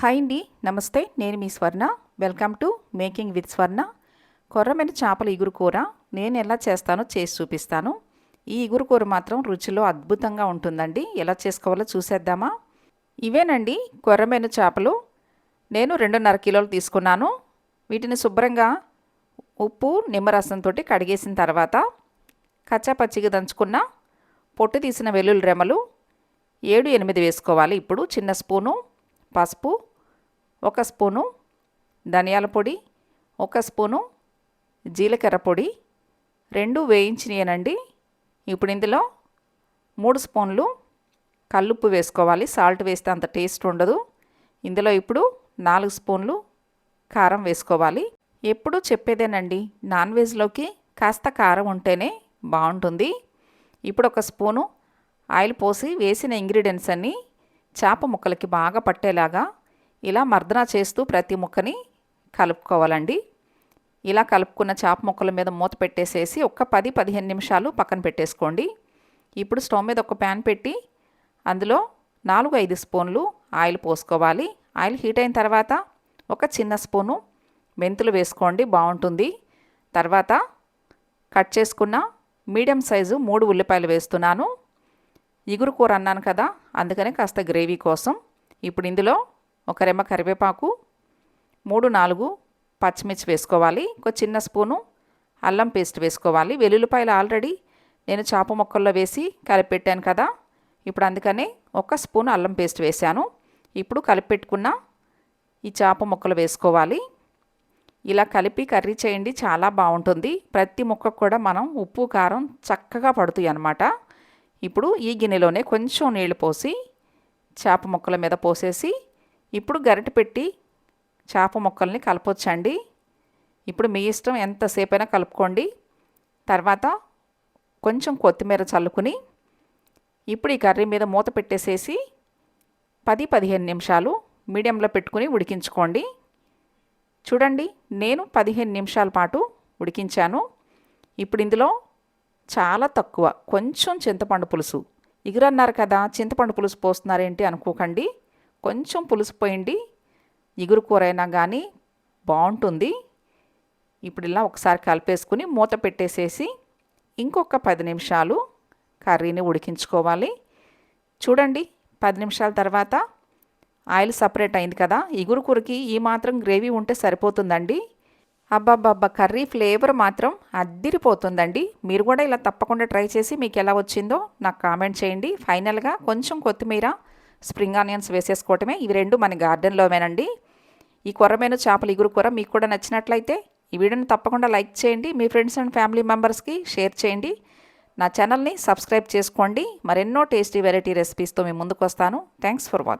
Hi అండి నమస్తే. నేను మీ Swarna. Welcome to making with Swarna కొర్రమైన చేపల ఇగురు కూర. నేను ఎలా చేస్తానో చేసి చూపిస్తాను. ఈ ఇగురు కూర మాత్రం రుచిలో అద్భుతంగా ఉంటుందండి. ఎలా చేసుకోవాలో చూసేద్దామా? ఇవేనండి కొర్రమైన చేపలు. నేను రెండున్నర కిలోలు తీసుకున్నాను. వీటిని శుభ్రంగా ఉప్పు నిమ్మరసంతో కడిగేసిన తర్వాత కచ్చాపచ్చిగా దంచుకున్న పొట్టు తీసిన వెల్లుల్లి రెమ్మలు ఏడు ఎనిమిది వేసుకోవాలి. ఇప్పుడు చిన్న స్పూను పసుపు ఒక స్పూను ధనియాల పొడి ఒక స్పూను జీలకర్ర పొడి రెండు వేయించినాయనండి. ఇప్పుడు ఇందులో మూడు స్పూన్లు కల్లుప్పు వేసుకోవాలి. సాల్ట్ వేస్తే అంత టేస్ట్ ఉండదు. ఇందులో ఇప్పుడు నాలుగు స్పూన్లు కారం వేసుకోవాలి. ఎప్పుడు చెప్పేదేనండి నాన్ వెజ్లోకి కాస్త కారం ఉంటేనే బాగుంటుంది. ఇప్పుడు ఒక స్పూను ఆయిల్ పోసి వేసిన ఇంగ్రీడియంట్స్ అన్నీ చేప ముక్కలకి బాగా పట్టేలాగా ఇలా మర్దన చేస్తూ ప్రతి ముక్కని కలుపుకోవాలండి. ఇలా కలుపుకున్న చేప ముక్కల మీద మూత పెట్టేసేసి ఒక పది పదిహేను నిమిషాలు పక్కన పెట్టేసుకోండి. ఇప్పుడు స్టవ్ మీద ఒక ప్యాన్ పెట్టి అందులో నాలుగు ఐదు స్పూన్లు ఆయిల్ పోసుకోవాలి. ఆయిల్ హీట్ అయిన తర్వాత ఒక చిన్న స్పూను మెంతులు వేసుకోండి బాగుంటుంది. తర్వాత కట్ చేసుకున్న మీడియం సైజు మూడు ఉల్లిపాయలు వేస్తున్నాను. ఇగురు కూర అన్నాను కదా అందుకనే కాస్త గ్రేవీ కోసం. ఇప్పుడు ఇందులో ఒక రెమ్మ కరివేపాకు మూడు నాలుగు పచ్చిమిర్చి వేసుకోవాలి ఒక చిన్న స్పూను అల్లం పేస్ట్ వేసుకోవాలి. వెల్లుల్లిపాయలు ఆల్రెడీ నేను చేప ముక్కల్లో వేసి కలిపెట్టాను కదా ఇప్పుడు అందుకనే ఒక స్పూన్ అల్లం పేస్ట్ వేశాను. ఇప్పుడు కలిపెట్టుకున్న ఈ చేప ముక్కలు వేసుకోవాలి. ఇలా కలిపి కర్రీ చేయండి చాలా బాగుంటుంది. ప్రతి ముక్కకు కూడా మనం ఉప్పు కారం చక్కగా పడుతాయి అన్నమాట. ఇప్పుడు ఈ గిన్నెలోనే కొంచెం నీళ్ళు పోసి చేప ముక్కల మీద పోసేసి ఇప్పుడు గరిటె పెట్టి చేప ముక్కల్ని కలపొచ్చండి. ఇప్పుడు మీ ఇష్టం ఎంతసేపైనా కలుపుకోండి. తర్వాత కొంచెం కొత్తిమీర చల్లుకుని ఇప్పుడు ఈ కర్రీ మీద మూత పెట్టేసేసి పది పదిహేను నిమిషాలు మీడియంలో పెట్టుకుని ఉడికించుకోండి. చూడండి నేను పదిహేను నిమిషాల పాటు ఉడికించాను. ఇప్పుడు ఇందులో చాలా తక్కువ కొంచెం చింతపండు పులుసు. ఇగురన్నారు కదా చింతపండు పులుసు పోస్తున్నారేంటి అనుకోకండి. కొంచెం పులుసుపోయింది ఇగురు కూర అయినా కానీ బాగుంటుంది ఇప్పుడు ఇలా ఒకసారి కలిపేసుకుని మూత పెట్టేసేసి ఇంకొక పది నిమిషాలు కర్రీని ఉడికించుకోవాలి. చూడండి పది నిమిషాల తర్వాత ఆయిల్ సపరేట్ అయింది కదా. ఇగురు కూరకి ఈ మాత్రం గ్రేవీ ఉంటే సరిపోతుందండి. అబ్బాబ్బాబ్బ కర్రీ ఫ్లేవర్ మాత్రం అద్దిరిపోతుందండి. మీరు కూడా ఇలా తప్పకుండా ట్రై చేసి మీకు ఎలా వచ్చిందో నాకు కామెంట్ చేయండి. ఫైనల్గా కొంచెం కొత్తిమీర స్ప్రింగ్ ఆనియన్స్ వేసేసుకోవటమే. ఇవి రెండు మన గార్డెన్లోవేనండి. ఈ కొర్రమైన చేపల ఇగురు కూర మీకు కూడా నచ్చినట్లయితే ఈ వీడియోని తప్పకుండా లైక్ చేయండి. మీ ఫ్రెండ్స్ అండ్ ఫ్యామిలీ మెంబర్స్కి షేర్ చేయండి. నా ఛానల్ని సబ్స్క్రైబ్ చేసుకోండి. మరెన్నో టేస్టీ వెరైటీ రెసిపీస్తో మీ ముందుకు వస్తాను థ్యాంక్స్ ఫర్ వాచింగ్